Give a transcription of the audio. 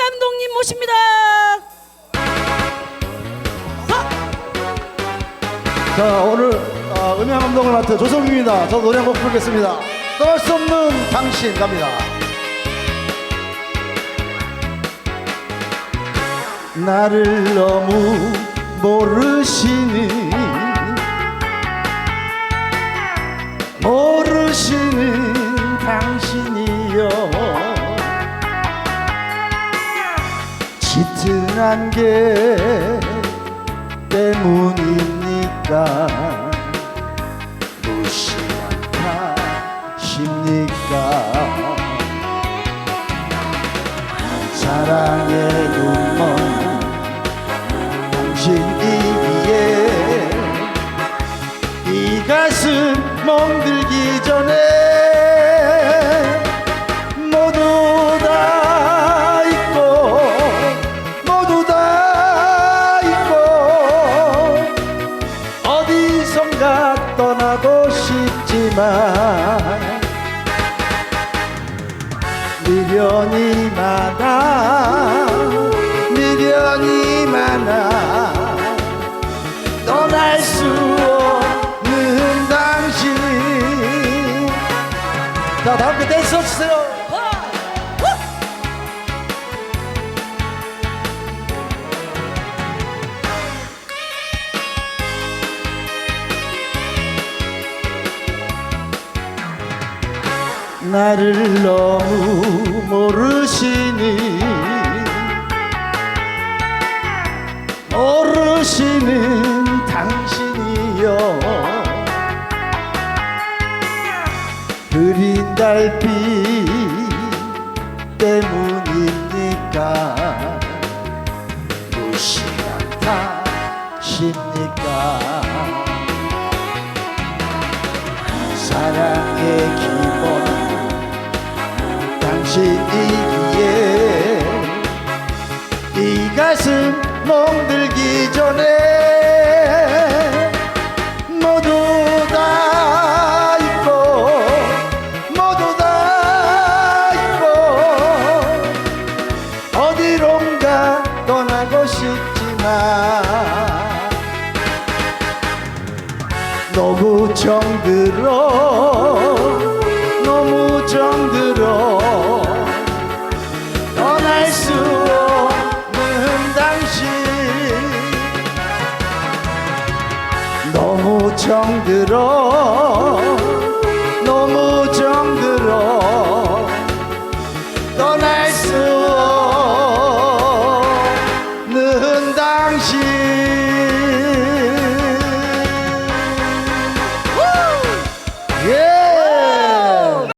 감독님 모십니다. 자 오늘 어, 음향 감독을 맡은 조성입니다. 저 노래 한 곡 부르겠습니다. 떠날 수 없는 당신 갑니다. 나를 너무 모르시니 모르시는 짙은 안개 때문입니까? 무심하십니까? 사랑의 눈먼 당신이기에 이 가슴 멍들기 전에 싶지만 미련이 많아 미련이 많아. 떠날 수 없는 당신. 자 다음 게 댄스 주세요 나를 너무 모르시니 모르시는 당신이여. 흐린 달빛 때문입니까? 무심하십니까? 사랑의 기본 당신이기에 이 가슴 멍들기 전에 모두 다 잊고 모두 다 잊고 어디론가 떠나고 싶지만 너무 정들어 정들어